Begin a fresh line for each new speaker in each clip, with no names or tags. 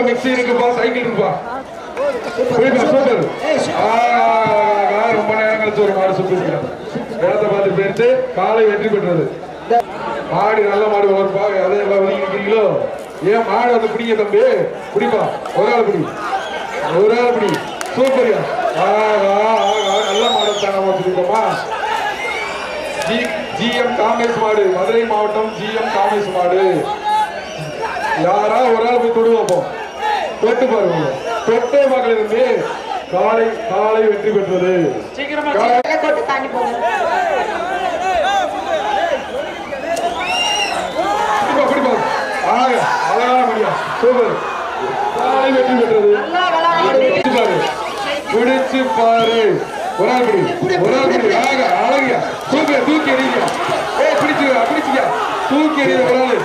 Super mixie இருக்குப்பா cycle இருக்குப்பா புரியுதா சூப்பர் ஆ, ஆ, ரொம்ப நேரம் கழிச்சு ஒரு மாடு சுத்தி வேலை பார்த்து போயிட்டு காலை வெற்றி பெற்றது. மாடு நல்ல மாடு வளர்ப்பா அதை எல்லாம் ஏன் மாடு வந்து பிடிங்க தம்பி? பிடிப்பா. ஒரு ஆள் பிடி. ஒரு ஆள் பிடி. சூப்பர்யா ஆகா ஆகா நல்ல மாடு தான் நம்ம ஜி ஜிஎம் காமேஸ் மாடு மதுரை மாவட்டம் ஜிஎம் காமேஸ் மாடு. யாரா ஒரு ஆள் போய் தொடு வைப்போம் தொட்டு பாருங்க. தொட்டே மகள் இருந்து காலை காலை வெற்றி பெற்றது.
சீக்கிரமா
கொட்டு தாண்டி.
ஆக, அழகான முடியா. சூப்பர். காலை வெற்றி பெற்றது. பிடிச்சு பாரு ஒரு ஆள் பிடி ஒரு ஆள் பிடி ஆக அழகியா. சூப்பர் தூக்கி எறியா ஏய் பிடிச்சுக்கா பிடிச்சுக்கா தூக்கி எறிய ஒரு ஆளு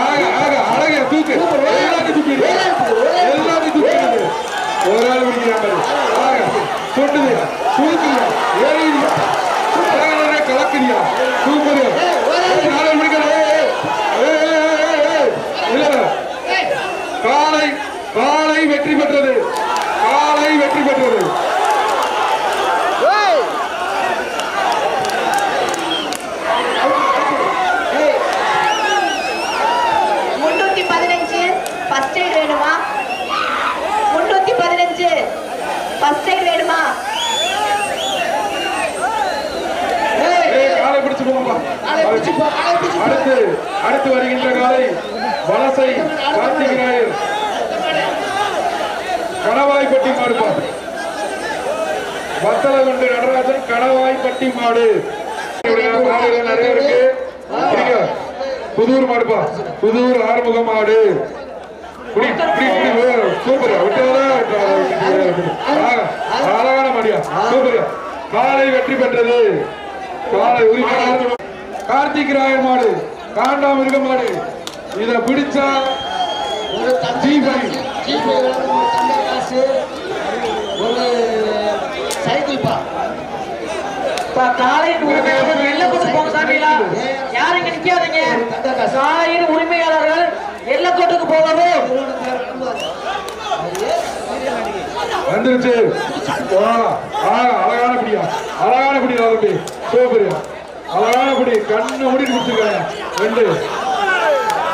ஆக ஆக அழகியா தூக்கு. எல்லாத்தையும் தூக்கி எறியா. ஒரு ஆள் பிடிக்கிறாங்க ஆக சொட்டுதியா தூக்குறியா கலக்குறியா சூப்பர் நாளை காலை காலை வெற்றி பெற்றது. காலை வெற்றி பெற்றது
முன்னூத்தி பதினஞ்சு ஃபர்ஸ்ட் எய்ட் வேணுமா முன்னூத்தி பதினஞ்சு ஃபர்ஸ்ட் எய்ட் வேணுமா
ஏய், காலை பிடிச்சு போங்கப்பா அடுத்து அடுத்து வருகின்ற காலை வலசை கார்த்திகராயர் கணவாய்பட்டி மாடுப்பா வத்தலகுண்டு நடராஜன் கணவாய்பட்டி மாடு. மாடுகள் நிறைய இருக்கு. புதூர் மாடுப்பா புதூர் ஆறுமுக மாடு. அழகான மாடியா. சூப்பர். காலை வெற்றி பெற்றது. காலை உரிமையாளர் கார்த்திக் ராயர் மாடு. காண்டாமிருக மாடு. இத பிடிச்சா
ஒரு ஒரு சைக்கிள் பா
உரிமையாளர்கள் வெளில கொண்டு போங்க சாமிகளா யாரும் இங்க நிக்காதீங்க? காலையின் உரிமையாளர்கள் எல்லக்கோட்டுக்கு போகணும்
வந்துருச்சு. அழகான பிடியா அழகான பிடி தம்பி சூப்பரியா அழகான பிடி கண்ணு மூடிட்டு பிடிச்சிருக்காங்க ரெண்டு.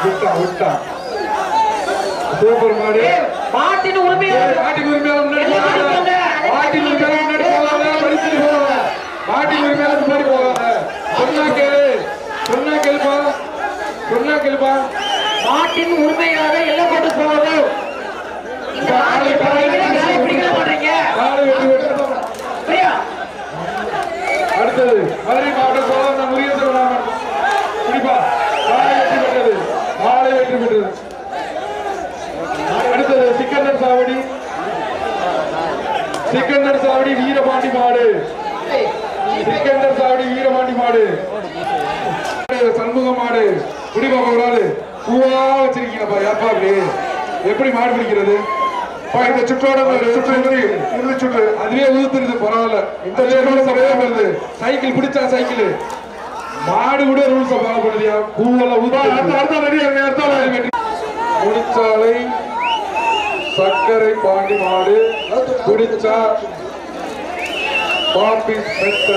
விட்டா விட்டா. சூப்பர் மாடு.
மாட்டின்
ஏய்,
உரிமையாளர்கள்
மாட்டின் உரிமையாளர் முன்னாடி. மாட்டின் உரிமையாளர் முன்னாடி போகாத மாட்டின் உரிமையாளர் முன்னாடி போகாத சொன்னா கேளு. சொன்னா கேளுப்பா. சொன்னா கேளுப்பா.
மாட்டீங்க
காலை வெட்டி வெட்டுறோம்
பிரியா.
அடுத்தது மதுரை மாவட்டம் சோழன் முருகேஸ்வரன் குறிப்பா காலை வெற்றி பெற்றது காலை வெற்றி பெற்றது அடுத்தது சிக்கந்தர் சாவடி. சிக்கந்தர் சாவடி வீரபாண்டி மாடு. சிக்கந்தர் சாவடி வீரபாண்டி மாடு. சண்முக மாடு குடிபாப்பா ஒரு ஆளு பூவா வச்சிருக்கீங்கப்பா ஏப்பா அப்படி? எப்படி மாடு பிடிக்கிறது? பா, இந்த சுற்றோட சுற்று இறுதி சுற்று. அதுவே உதுத்துருது பரவாயில்ல. இந்த சுற்றோட வருது சைக்கிள் பிடிச்சா சைக்கிள். மாடு கூட ரூல்ஸ் ஃபாலோ பண்ணுதியா பூவெல்லாம் ஊத்து அடுத்த ரெடி அடுத்த முடிச்சாலை சர்க்கரை பாண்டி மாடு. குடிச்சா பாப்பி மெத்த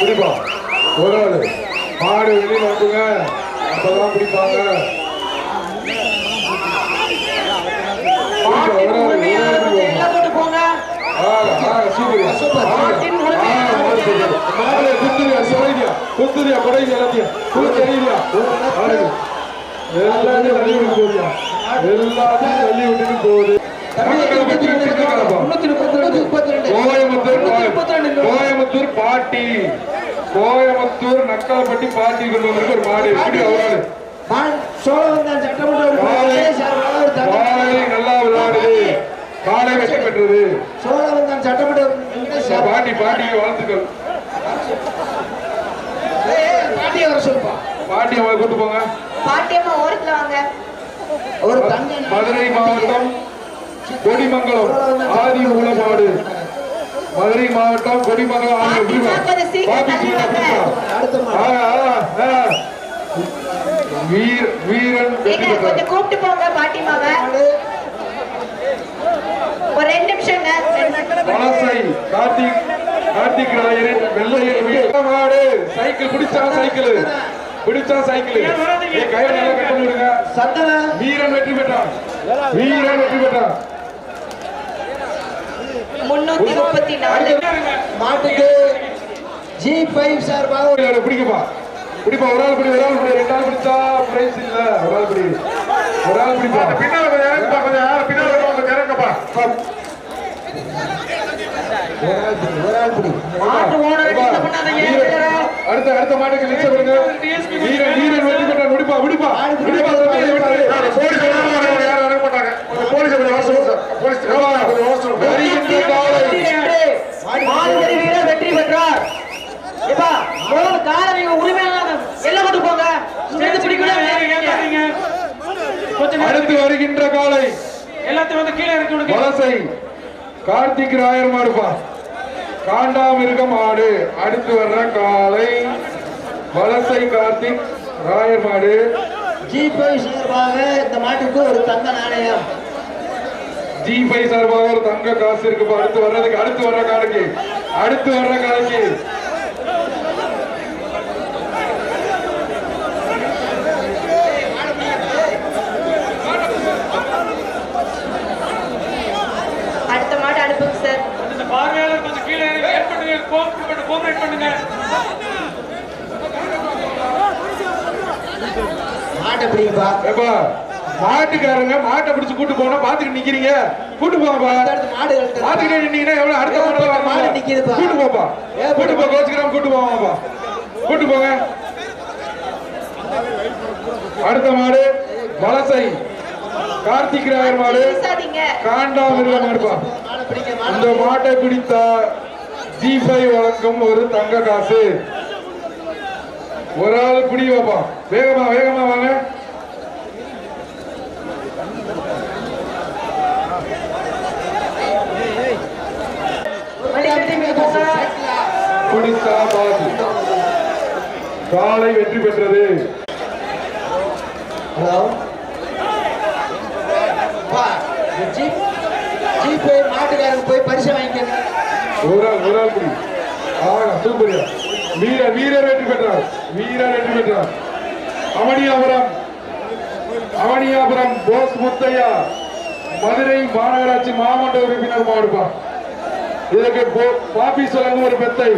குடிப்பா ஒரு ஆளு. மாடு வெளியில வந்துங்க அப்பதான் பிடிப்பாங்க. குத்துறியா, கொடைங்க எல்லாத்தையும். ஆடு. எல்லாத்தையும் தள்ளி விட்டு போகுதுயா. எல்லாத்தையும் தள்ளி விட்டுட்டு போகுது. கோயம்புத்தூர் பாட்டி கோயம்புத்தூர் நக்கால்பட்டி பாட்டி கொண்டு வந்திருக்க ஒரு மாடு எப்படி அவரால்
நான் சோழவந்தான் சட்டமன்ற
நல்லா விளையாடுது காலை வெற்றி பெற்றது
சோழவந்தான் சட்டமன்ற
பாட்டி பாட்டி வாழ்த்துக்கள்
பாட்டியை வர சொல்லுப்பா
பாட்டி அவங்களை கூட்டு போங்க
பாட்டியம்மா ஓரத்துல வாங்க.
ஒரு
மதுரை மாவட்டம் கொடிமங்கலம் ஆதி மூலமாடு மதுரை மாவட்டம் கொடிமங்கலம் ஆதி. வீர் வீரன்
கொஞ்சம் கூப்பிட்டு போங்க பாட்டிமாவை ஒரு ரெண்டு
வலசை கார்த்திக் கார்த்திக் ராயரின் வெள்ளையர் வீர மாடு? சைக்கிள் பிடிச்சா சைக்கிள். பிடிச்சா சைக்கிள். ஏய், கையை நல்லா கட்டி விடுங்க. வீரன் வெற்றி பெற்றான் வீரன் வெற்றி பெற்றான்
முன்னூத்தி முப்பத்தி நாலு
மாட்டுக்கு ஜி ஃபைவ் சார்பாக
பிடிக்கப்பா பிடிப்பா ஒரு ஆள் பிடி ஒரு ஆள் பிடி ரெண்டு ஆள் பிடிச்சா பிரைஸ் இல்ல ஒரு ஆள் பிடி ஒரு ஆள் பிடிப்பா பின்னால கொஞ்சம் இறங்குப்பா கொஞ்சம் யாரும் பின்னால கொஞ்சம் இறங்கப்பா
ஒரு ஆள் பிடி, ஒரு ஆள் பிடி
மாட்டு ஓனரை பண்ணாதீங்க
அடுத்த அடுத்த மாட்டுக்கு லிஸ்ட் பண்ணுங்க வீரன் வீரன் வெற்றி பெற்றார் விடுப்பா விடுப்பா விடுப்பா தம்பி, விடுப்பா.
போலீஸ் யாரும் இறங்க மாட்டாங்க போலீஸ் போலீஸ் கொஞ்சம்
காலை
மாடுபடி வீரர் வெற்றி பெற்றார் எப்பா முதல்ல காலை நீங்க உரிமையான எல்லாம் கொண்டு போங்க சேர்ந்து பிடிக்கணும்
அடுத்து வருகின்ற காலை
எல்லாத்தையும் வந்து கீழே இறக்கி
வலசை கார்த்திக் ராயர் மாடுப்பா காண்டாமிருகம் ஆடு. அடுத்து வர்ற காலை வலசை கார்த்திக் ராயர் மாடு.
ஜி ஃபைவ் சார்பாக இந்த மாட்டுக்கு ஒரு தங்க நாணயம்.
ஜி பை சார்பாக ஒரு தங்க காசு இருக்குப்பா அடுத்து வர்றதுக்கு அடுத்து வர்ற காலைக்கு அடுத்து வர்ற காலைக்கு
அடுத்த மாடு அனுப்புங்க சார்
பார்வையாளர் கொஞ்சம் கீழே கோஆபரேட் பண்ணுங்க.
மாட்டை பிடிப்பா
ஏப்பா. மாட்டுக்காரங்க மாட்டை பிடிச்சு கூட்டு போனா பாத்துட்டு நிக்கிறீங்க. கூட்டு போங்கப்பா. பாத்துக்கிட்டே நின்னீங்கன்னா எவ்வளவு அடுத்த மாடல
மாடு நிக்குதுப்பா.
கூட்டு போப்பா. கூட்டு போ கோச்சுக்கிறோம் கூட்டு போவாங்கப்பா. கூட்டு போங்க. அடுத்த மாடு வலசை. கார்த்திக் ராயர் மாடு.
பேசாதீங்க
காண்டாமிருக மாடுப்பா.
மாடு
மாட்டை பிடித்தா ஜி வழங்கும் ஒரு தங்க காசு. ஒரு ஆள் பிடி வைப்பா வேகமா வேகமா வாங்க
வண்டி கட்டி போங்க
பிடித்தா பாதி காலை வெற்றி பெற்றது.
ஜீப் போய் மாட்டுக்காரங்க போய் பரிசு வாங்கிக்கங்க.
ஒரு ஆள் ஒரு ஆள் பிடி. ஆகா சூப்பரியா வீரர் வீரர் வெற்றி பெற்றார். வீரர் வெற்றி பெற்றார். அவனியாபுரம் அவனியாபுரம் போஸ் முத்தையா. மதுரை மாநகராட்சி மாமன்ற உறுப்பினர் மாடுப்பா இதற்கு போ- பாப்பி சொல்லங்க ஒரு பெத்தை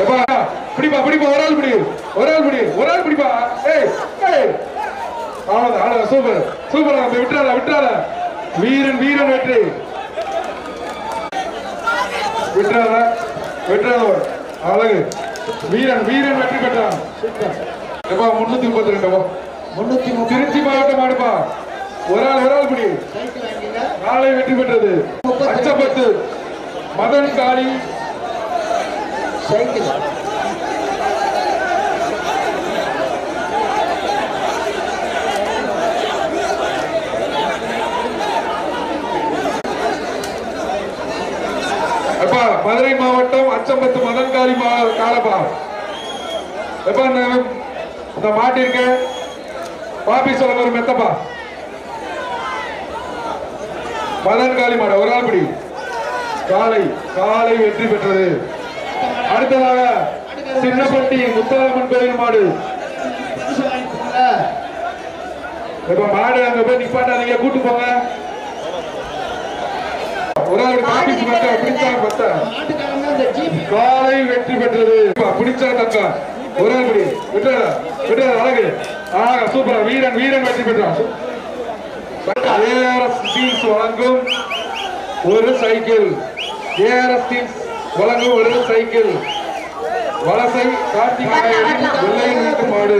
எப்பா, பிடிப்பா பிடிப்பா ஒரு ஆள் பிடி ஒரு ஆள் பிடி ஒரு ஆள் பிடிப்பா. ஏய் ஏய். அவ்வளவுதான் அவ்வளவுதான் சூப்பர் சூப்பர் நம்ம விட்டுறாத விட்டுறாத. வீரன் வீரன் வெற்றி. விட்டுறாத விட்டுறாத அழகு. வீரன் வீரன் வெற்றி பெற்றான். எப்பா முன்னூத்தி முப்பத்தி ரெண்டுப்பா
முன்னூத்தி
திருச்சி மாவட்டம் ஆடுப்பா. ஒரு ஆள் ஒரு ஆள் பிடி. நாளை வெற்றி பெற்றது. அச்சப்பத்து மதன் காளி.
சைக்கிள்
எப்பா மதுரை மாவட்டம் அச்சம்பத்து மதன் காளி மா காலப்பா எப்பா இந்த மாட்டிருக்க பாப்பி சொல்ல மெத்தப்பா. மதன் மாடு ஒரு ஆள் பிடி காலை காலை வெற்றி பெற்றது. அடுத்ததாக சின்னப்பட்டி முத்தாரம்மன் கோயில் மாடு. இப்ப மாடு அங்க போய் நிப்பாட்டாதீங்க கூட்டு போங்க. ஒரு ஆள் பிடிச்சா
ஜீப்
காலை வெற்றி பெற்றது. பிடிச்சா தக்கா ஒரு ஆள் பிடி. விட்டுற. விட்டுற அழகு. ஆக சூப்பரா. வீரன் வீரன் வெற்றி பெற்றான். ஏஆர்எஸ் ஸ்டீல்ஸ் வழங்கும் ஒரு சைக்கிள். ஏஆர்எஸ் ஸ்டீல்ஸ் வழங்கும் ஒரு சைக்கிள். வலசை கார்த்திகாயனின் வெள்ளை வீட்டு மாடு
மாடு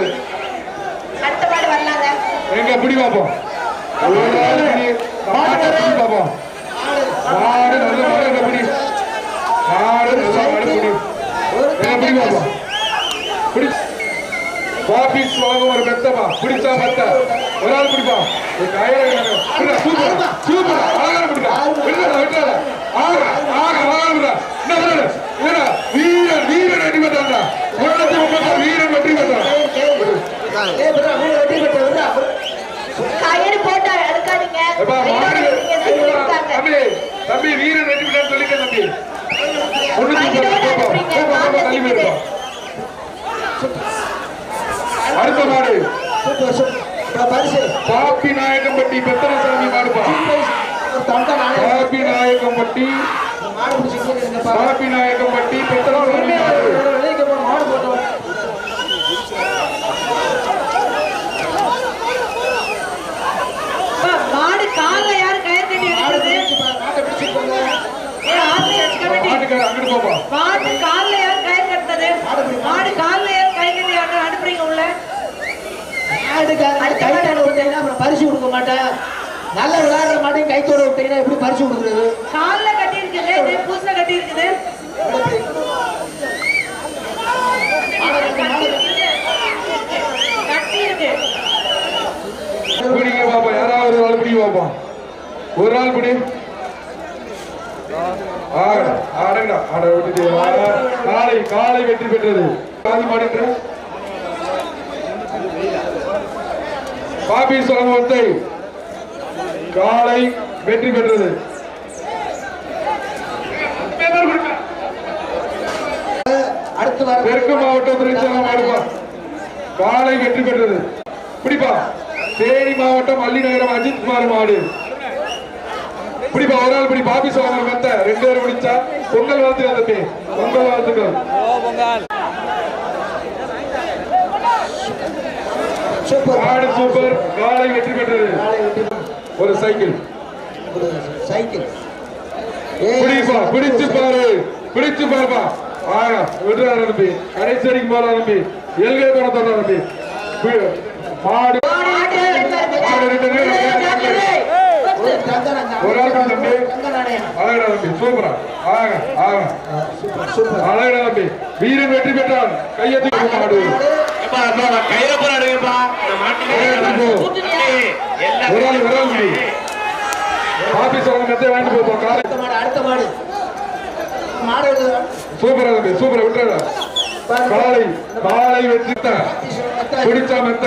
எங்க பிடி பார்ப்போம் பார்ப்போம் மாடு நல்ல மாடு எங்க பிடி? மாடு நல்ல மாடு பிடி
ஒரு
எங்க பிடி. பாபிஸ் வாங்கும் ஒரு மெத்தமா பிடிச்சா மெத்த. ஒரு ஆள் பிடிப்பா. சூப்பர் சூப்பர் அழகான பிடிக்கா விட்டுறா. ஆக அழகான பிடிக்கா என்ன இல்லடா, வீரன் வீரன் வெற்றி பெற்றான்டா முன்னூத்தி முப்பத்தாறு வீரன் வெற்றி பெற்றான்
ஏய் விட்றா மூணு வெட்டி பெற்ற விட்றா
கயிறு போட்டு அழுக்காதீங்க
எப்பா, மாடு
கையோட இருக்காங்க.
தம்பி தம்பி வீரன் வெற்றி பெற்றான்னு சொல்லிக்க தம்பி முன்னூத்தி
கையோட
முப்பத்தாறு போப்பா.
அனுப்புறீங்க,
போப்பா, போப்பா, தள்ளி
மாடு
போயிருப்பா. அடுத்த மாடு
சூப்பர் சூப்பர் இப்ப பரிசு
பாப்பி நாயக்கம்பட்டி பெத்தனசாமி மாடுப்பா
ஒரு தங்க நாணயம்
பாப்பி நாயக்கம்பட்டி
மாடு பிடிச்சிட்டு இருங்கப்பா
பாப்பி நாயக்கம்பட்டி பெத்தனசாமி மாடு
வெளியே போ மாடு போட்டோம்
அப்பா, மாடு கால்ல யாரு கயிறு கட்டி
மாடு
எடுக்கிறது?
பிடிச்சு பா மாட்டை பிடிச்சு போங்க.
ஏ ஆசிரியர் கமிட்டி
மாட்டுக்கார அங்கிட்டு போப்பா.
மாட்டு கால்ல யார் கயிறு கட்டுறது மாடு கால்ல யார் கை கட்டி அனு- அனுப்புறீங்க உள்ள
மாடுக்காரங்க கைத்தால விட்டீங்கன்னா அப்புறம் பரிசு கொடுக்க மாட்டேன். நல்ல விளையாடுற மாட்டையும் கைத்தோட விட்டீங்கன்னா எப்படி பரிசு கொடுக்குறது?
கால்ல கட்டி இருக்குது இது கட்டி இருக்குது கட்டி இருக்கு
பிடிங்க பாப்பா யாராவது ஒரு ஆள் பிடிங்க பாப்பா. ஒரு ஆள் பிடி. ஆடா ஆடங்கடா ஆட விட்டுட்டு வா. காலை காலை வெற்றி பெற்றது. காதி பாபி சோழத்தை காலை வெற்றி பெற்றது. தெற்கு மாவட்டம் காலை வெற்றி பெற்றது. பிடிப்பா. தேனி மாவட்டம் அள்ளிநகரம் அஜித் குமார் மாடு. பிடிப்பா ஒரு நாள் பிடி பாபி சோழர் மெத்த ரெண்டு பேரும் பிடிச்சா பொங்கல் வாழ்த்துக்கள் தம்பி. பொங்கல் வாழ்த்துக்கள்.
சூப்பர்.
மாடு சூப்பர். காலை வெற்றி பெற்றது. ஒரு சைக்கிள்.
சைக்கிள்.
பிடிப்பா பிடிச்சு பாரு. பிடிச்சு பாருப்பா. ஆயா விடுறா தம்பி கடைசி வரைக்கும் போறா தம்பி எல்கை போன தர தம்பி பி- மாடு.
ஒரு
ஆள் தம்பி. அழகடா சூப்பரா. ஆக ஆக அழகடா தம்பி வீரன் வெற்றி பெற்றான். கையெத்தி மாடு.
கையில போற அடிங்கப்பா.
ஒரு ஆள் தம்பி ஆபீஸ் அவங்க மெத்தை வாங்கிட்டு
அடுத்த மாடு அடுத்த மாடு. மாடு. எடுத்து
சூப்பரா தம்பி சூப்பரா விட்டுறா காலை காலை வெற்றித்தான் பிடிச்சா மெத்த.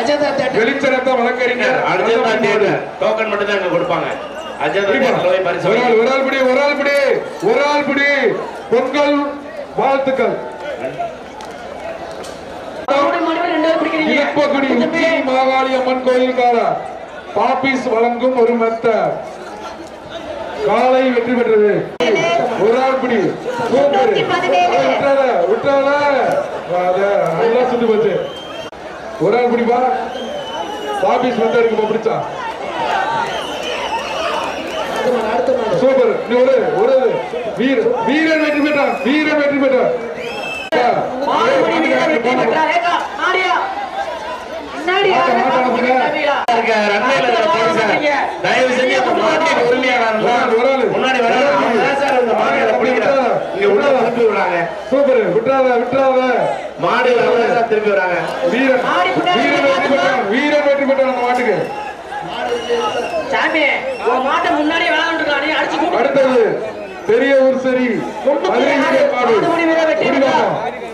அஜந்தா தேட்டர்.
வெளிச்சரத்த வழக்கறிஞர்
அர்ஜென்டா தேர்தல். டோக்கன் மட்டும் தான் கொடுப்பாங்க.
ஒரு ஆள். ஒரு ஆள் பிடி ஒரு ஆள் பிடி. ஒரு ஆள் பிடி. பொங்கல் வாழ்த்துக்கள். இலப்பகுடி உச்சி மாகாளி அம்மன் கோயிலுக்கார பாப்பீஸ் வழங்கும் ஒரு மெத்த. காலை வெற்றி பெற்றது. ஒரு ஆள் பிடி. விட்டாத விட்டாத. நல்லா சுட்டு போச்சு ஒரு ஆள் பிடிப்பா பாப்பீஸ் மெத்த இருக்கு பிடிச்சா. சூப்பர். நீ ஒரு ஒரு வீர வீரன் வெற்றி பெற்றான். வீரன் வெற்றி பெற்றான்.
தயவு செஞ்சு
ஒரு ஒரு ஆள்.
முன்னாடி. இங்க உள்ள திருப்பி விடுறாங்க.
சூப்பர். விட்டுறாத விட்டுறாத.
மாடு திருப்பி விடுறாங்க
வீரன். வீரன் வெற்றி பெற்றான். வீரன் வெற்றி பெற்றான் அந்த மாட்டுக்கு.
சாமி மாட்டை முன்னாடி விளையாண்டுருக்கான் அடிச்சு
அடுத்தது பெரிய ஊர் சரி. மதுரை
வீரர் பெற்றார்.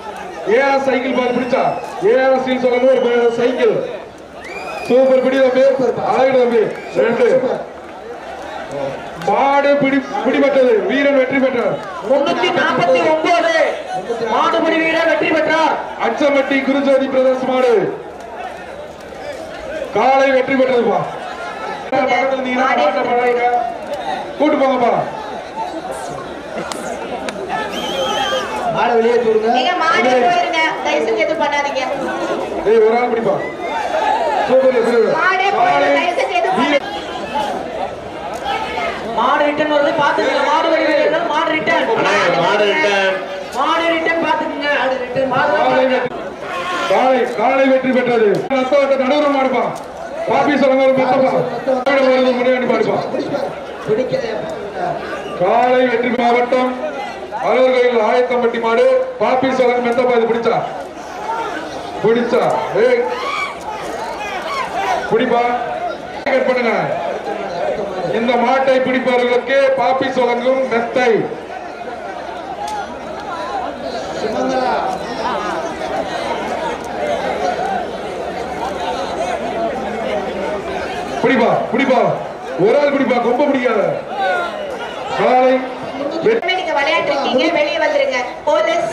ஏஆர் சைக்கிள் பால் பிடிச்சா ஏஆர் சீல் சொல்லும் ஒரு சைக்கிள். சூப்பர் பிடி தம்பி. அழகு தம்பி. ரெண்டு. மாடு பிடி பிடிபட்டது. வீரன் வெற்றி பெற்றார்.
முன்னூத்தி நாற்பத்தி ஒன்பது மாடுபடி வீரர் வெற்றி பெற்றார்.
அச்சம்பட்டி குருஜோதி பிரதர்ஸ் மாடு. காலை வெற்றி பெற்றதுப்பா. கூட்டு போங்கப்பா.
மாடை வெளியே தூருங்க
நீங்க மாடி போயிருங்க. தயவு செஞ்சு எதுவும் பண்ணாதீங்க.
ஏய் ஒரு ஆள் பிடிப்பா சூப்பர் சூப்பர்
மாடே போயிருங்க. தயவு செஞ்சு எதுவும் பண்ணாதீங்க.
மாடு ரிட்டர்ன் வருது பாத்துக்கங்க மாடுபடி வீரர் மாடு ரிட்டர்ன்
அண்ணா, மாடு ரிட்டர்ன்
மாடு ரிட்டர்ன் பாத்துக்கங்க மாடு ரிட்டர்ன்
காலை வெற்றி- காலை காலை வெற்றி பெற்றது. ரத்த வட்ட நடுவர் மாடுப்பா பாப்பி சொல்லுங்க ஒரு மெத்தப்பா வருது முன்னாடி மாடுப்பா காலை வெற்றி மாவட்டம் அலுவலகையில் ஆயத்தம்பட்டி மாடு பாப்பி சோழன் மெத்தப்பா இது பிடிச்சா? பிடிச்சா? ஏ பிடிப்பா? பண்ணுங்க. இந்த மாட்டை பிடிப்பவர்களுக்கு பாப்பி சொலங்கும் மெத்தை. பிடிப்பா பிடிப்பா. ஒரு ஆள் பிடிப்பா கொம்ப பிடிக்காத. காலை
நீங்க விளையாண்டுருக்கீங்க வெளியே வந்துருங்க. போலீஸ்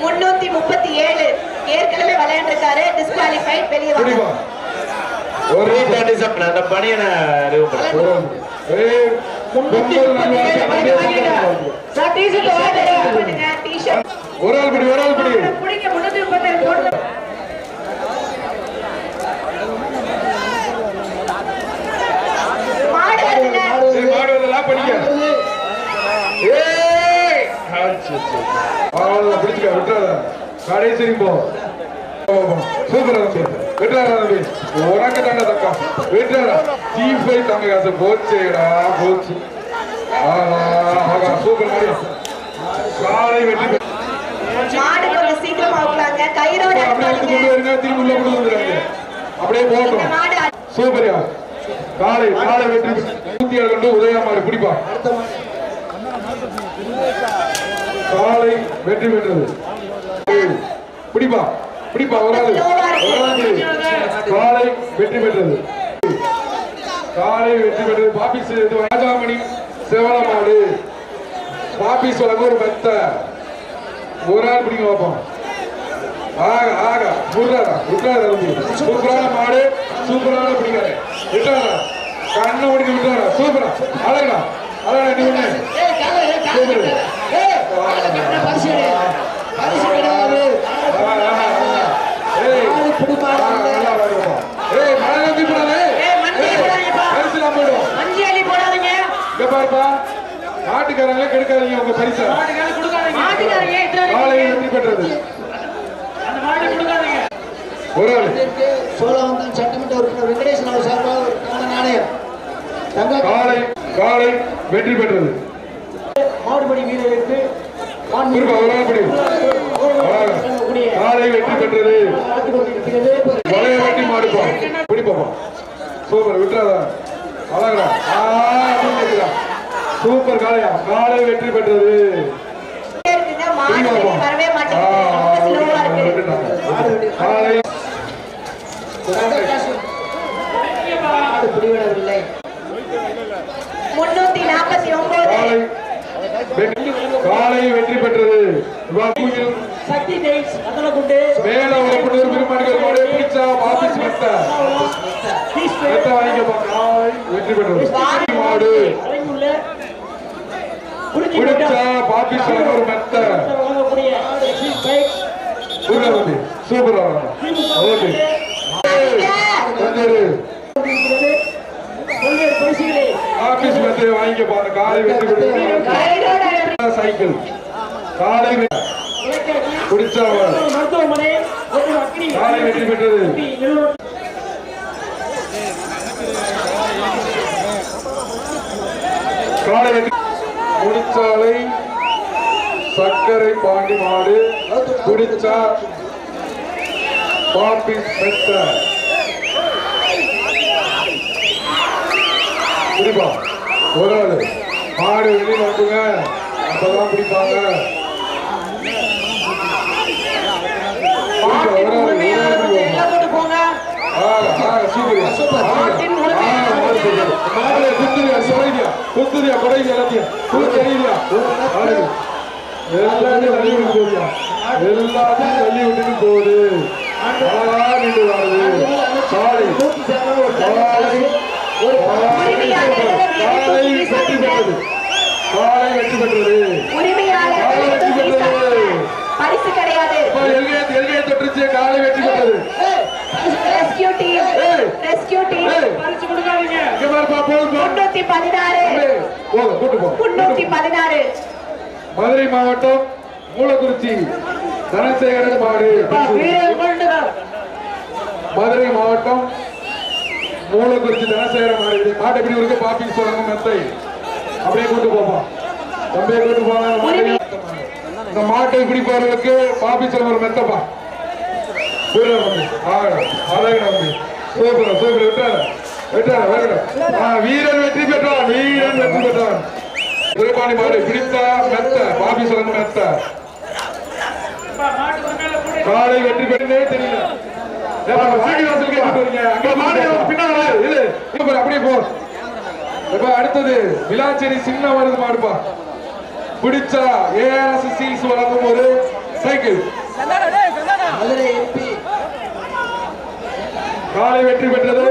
முன்னூத்தி முப்பத்தி ஏழு. ஏற்கனவே விளையாண்டுருக்காரு. டிஸ்குவாலிஃபைட் வெளியே வாங்க.
ஒரு
அந்த பணியனை
ஆள். பிடி ஆள் பிடி.
பிடிக்க முன்னூத்தி போட்டு
மாடு
வரலாம் படிக்க ஏய் அவ்வளவுதான், பிடிச்சுக்க விட்டுறாத. கடைசி போ சூப்பரா தம்பி விட்டுறாரா தம்பி. உனக்கு தானே தக்கா விட்டுறாரா சீஃப் பை தங்க காசு. போச்சேடா போச்சு. சூப்பர் காலை வெற்றி அப்படியே
மாடு
சூப்பரியா. காலை காலை வெற்றி உதயமாறு பிடிப்பா. காலை வெற்றி பெற்றது. பிடிப்பா பிடிப்பா ஒரு ஒரு ஆளு காலை வெற்றி பெற்றது. காலை வெற்றி பெற்றது. பாபிஸ் ராஜாமணி செவலமாடு. பாபிஸ் வழங்க ஒரு மெத்த ஒரு ஆள் பிடிங்க பார்ப்போம் ஆக ஆக முர்ராதா முர்ராதா சூப்பரான மாடு சூப்பரான பிடிக்காரு விட்டாரா கண்ணை ஓடி விட்டாரா சூப்பரா. அழகா அழகா நீ ஒண்ணு.
ஏய் காலை ஏய் ஏய்
மழை நம்பி
அஞ்சு போடாதீங்க
கெடுக்காதீங்க உங்க பரிசை
மாட்டுக்காரங்க
வெற்றி பெற்றது ஒரு ஆள்
இதற்கு சட்டமன்ற உறுப்பினர் வெங்கடேசன் அவர் சார்பாக ஒரு நாணயம்
காலை காலை வெற்றி பெற்றது.
மாடுபடி வீரருக்கு
காலை வெற்றி பெற்றது. வளைய வெட்டி மாடுப்பா. பிடிப்பாப்பா. சூப்பர். விட்டுறாதா. அழகா. சூப்பர் காளையா. காலை வெற்றி பெற்றது.
முன்னூத்தி நாற்பத்தி ஒன்பது.
காலை வெற்றி பெற்றது.
சக்தி கொண்டு
மேல ஆபீஸ் மெத்த மெத்த வாங்கிக்கப்பா காலை வெற்றி பெற்றது. மாடு.
குடிச்சு
பிடிச்சா பாபிஸ் ஒரு மெத்த. Super okay. ஆபீஸ் மெத்தையை வாங்கிக்கப்பா அந்த காலை வெற்றி பெற்றது. சைக்கிள் காலை வெற்றி பெற்றது. காலை வெற்றி முடிச்சாலை சர்க்கரை பாண்டி மாடு குடிச்சா பாப்பிஸ் மெத்த ஒரு ஆளு. மாடு வெளியில் வந்துங்க அப்பதான் பிடிப்பாங்க குத்துறியா, குத்துறியா, குடையுது எல்லாத்தையும். குத்து எறியுறியா? ஆடு. எல்லாத்தையும் தள்ளி விட்டு போகுதுயா. எல்லாத்தையும் தள்ளி விட்டுட்டு போகுது நின்று வாடுது சாலை சாலை காலை வெற்றி பெற்றது
உரிமையாளர்
காலை வெற்றி பெற்றது.
பரிசு கிடையாது.
எல்கையை எல்கையை தொட்டுச்சு காலை வெற்றி பெற்றது.
ரெஸ்கியூ டீம்
ஏய்.
ரெஸ்கியூ டீம்
ஏய்,
பரிசு கொடுக்காதீங்க.
இங்க பாருப்பா போதும்
முன்னூத்தி பதினாறு.
போதும் கூட்டு போ.
முன்னூத்தி பதினாறு.
மதுரை மாவட்டம் மூலக்குறிச்சி தனசேகரன் மாடு மதுரை மாவட்டம் மூலக்குறிச்சி தனசேகரன் மாடு மாட்டை எப்படி இருக்கு? பாப்பி சொல்லுங்க மெத்தை. அப்படியே கூட்டு போப்போம். தம்பியை கூட்டு போங்க இந்த மாட்டை- இந்த மாட்டை பிடிப்பவர்களுக்கு பாப்பி சொல்லுங்க ஒரு மெத்தப்பா சூப்பர். சூப்பர் விட்டார விட்டார வீரன் வெற்றி பெற்றான். வீரன் வெற்றி பெற்றான். திருப்பாணி மாடு பிடித்தா மெத்த. பாபி சொல்லுங்க மெத்த. காலை வெற்றி பெற்றதே தெரியல. அப்படியே போ. அடுத்தது விளாச்சேரி சின்ன வருது மாடுப்பா. பிடிச்சா ஏஆர்எஸ் வழங்கும் ஒரு சைக்கிள். காலை வெற்றி பெற்றது.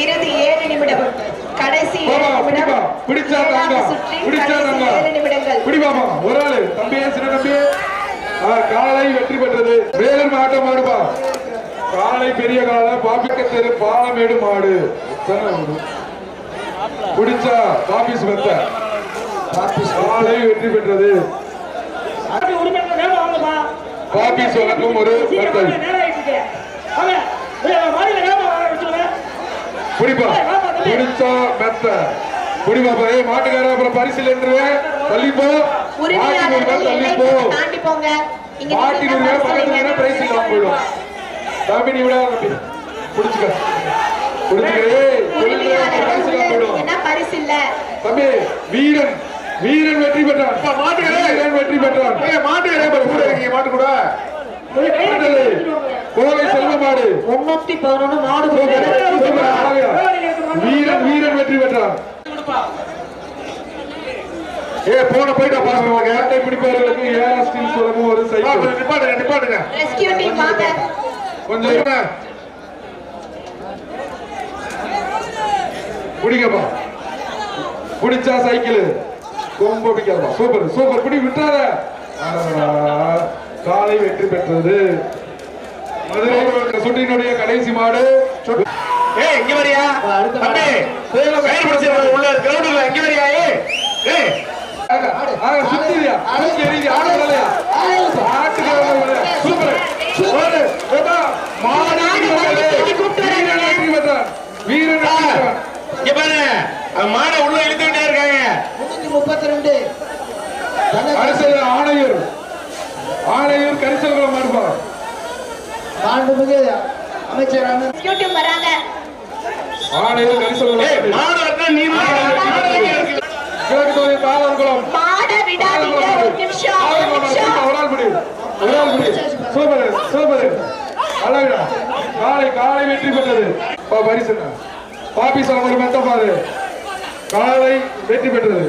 இறுதி ஏழு நிமிடம். கடைசி.
பிடிச்சா தாங்க. பிடிச்சா தாங்க. ஒரு ஆளு. தம்பியே சின்ன தம்பி? ஆ, காலை வெற்றி பெற்றது. வேலூர் மாட்டம் மாடுப்பா காலை பெரிய காலை பாப்பிக்க தெரு பாலமேடு மாடு? பிடிச்சா பாபிஸ் மெத்த காலை வெற்றி பெற்றது. பாபிஸ் வழங்கும் ஒரு மெத்தை பிடிப்பா பிடிச்சா மெத்த. பிடிப்பா ஏய் மாட்டுக்கார அப்புறம் பரிசில் என்றுவேன் தள்ளிப்போ மாட்டு
உரிமையாளர்கள்
தள்ளி
எல்லை
போ
தாண்டி போங்க. இங்க
மாட்டி
நின்னா
நூறு
பரிசு
பக்கத்துல. பிரைஸ் இல்லாம போயிடும் தம்பி நீ தம்பி. புடிச்சுக்க புடிச்சுக்க
பரிசு இல்ல
தம்பி வீரன் வீரன் வெற்றி பெற்றான்.
மாட்டுக்காரே.
வீரன் வெற்றி பெற்றான்.
ஏய், மாட்டு வேற கூட இருக்கீங்க மாட்டு கூட.
கோவை செல்வ மாடு
முன்னூத்தி பதினொன்னு மாடு.
வீரன் வீரன் வெற்றி பெற்றான்.
ஏ போன போயிட்டா பண்ணுவாங்க
வேட்டை பிடிப்பவர்களுக்கு ஏஆர் ஸ்டீல் சொல்லவும் ஒரு சைக்கிள்.
நிப்பாட்டுங்க நிப்பாட்டுங்க.
ரெஸ்கியூ டீம் வாங்க.
கொஞ்சம் இருங்க. பிடிச்சா சைக்கிள். கொம்பு பிடிக்காதப்பா சூப்பர் சூப்பர். பிடி விட்டாத அடடா. காலை வெற்றி பெற்றது. மதுரை சுட்டினுடைய கடைசி மாடு.
ஏய் இங்க வரியா?
அடுத்த
தம்பி கயிறு பிடிச்சு உள்ள கிரவுண்டுல இங்க வரியா? ஏய் ஏய்.
ஆக, ஆக, சுத்திரியா சுத்தி எறிங்க, ஆட வரலையா? ஆட்டுக்கு வர வரலையா? Super super. ஏப்பா, மாடு வீரர்களே. வீரன் வெற்றி பெற்றான். வீரன் வெற்றி பெற்றான்.
இங்க பாரு அவன் மாடை உள்ள இழுத்துக்கிட்டே இருக்காங்க
முன்னூத்தி முப்பத்தி ரெண்டு
அரசு ஆணையர் ஆணையர் கரிசல்குளம் மாடுப்பா
மாண்புமிகு அமைச்சரான
ரெஸ்கியூ டீம் வராங்க
ஆணையர் கரிசல்குளம்
ஏய் மாடு வரட்டா நீ மாடு வரட்டா.
கிழக்கு தொகுதி தாளங்குளம்
மாட விடாதீங்க ஒரு நிமிஷம் ஒரு நிமிஷம்
ஒரு ஆள் பிடி ஒரு ஆள் பிடி சூப்பர் சூப்பர் அழகுடா. காலை வெற்றி பெற்றது. பா பரிசு பாப்பி சாமர் மெத்த பாரு காலை வெற்றி பெற்றது.